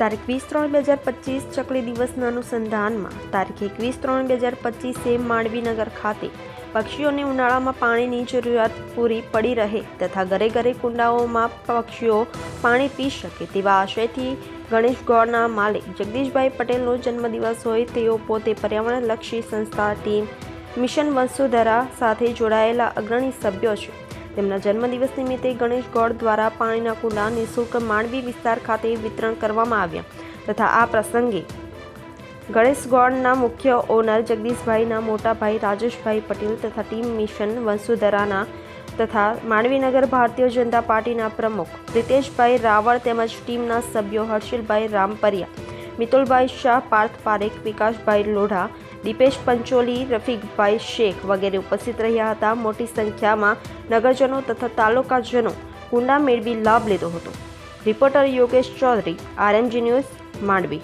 તારીખ વીસ ત્રણ બે હજાર પચીસ ચકલી દિવસના અનુસંધાનમાં તારીખ એકવીસ ત્રણ બે હજાર પચીસે માંડવીનગર ખાતે પક્ષીઓને ઉનાળામાં પાણીની જરૂરિયાત પૂરી પડી રહે તથા ઘરે ઘરે કુંડાઓમાં પક્ષીઓ પાણી પી શકે તેવા આશયથી ગણેશ ગોળના માલિક જગદીશભાઈ પટેલનો જન્મદિવસ હોય તેઓ પોતે પર્યાવરણલક્ષી સંસ્થા ટીમ મિશન વંસુધરા સાથે જોડાયેલા અગ્રણી સભ્યો છે. તેમના જન્મદિવસ નિમિત્તે ગણેશ ગોળ દ્વારા પાણીના કુંડા નિઃશુલ્ક માંડવી વિસ્તાર ખાતે વિતરણ કરવામાં આવ્યા તથા આ પ્રસંગે ગણેશ ગોળના મુખ્ય ઓનર જગદીશભાઈના મોટા ભાઈ રાજેશભાઈ પટેલ તથા ટીમ મિશન વંસુધરાના તથા માંડવીનગર ભારતીય જનતા પાર્ટીના પ્રમુખ પ્રિતેશભાઈ રાવળ તેમજ ટીમના સભ્યો હર્ષિલભાઈ રામપરિયા, મિતુલભાઈ શાહ, પાર્થ પારેખ, વિકાસભાઈ લોઢા દીપેશ પંચોલી, રફીકભાઈ શેખ વગેરે ઉપસ્થિત રહ્યા હતા. મોટી સંખ્યામાં નગરજનો તથા તાલુકાજનો કુંડા મેળવી લાભ લીધો હતો. Reporter Yogesh Chaudhari, RMG news Mandvi.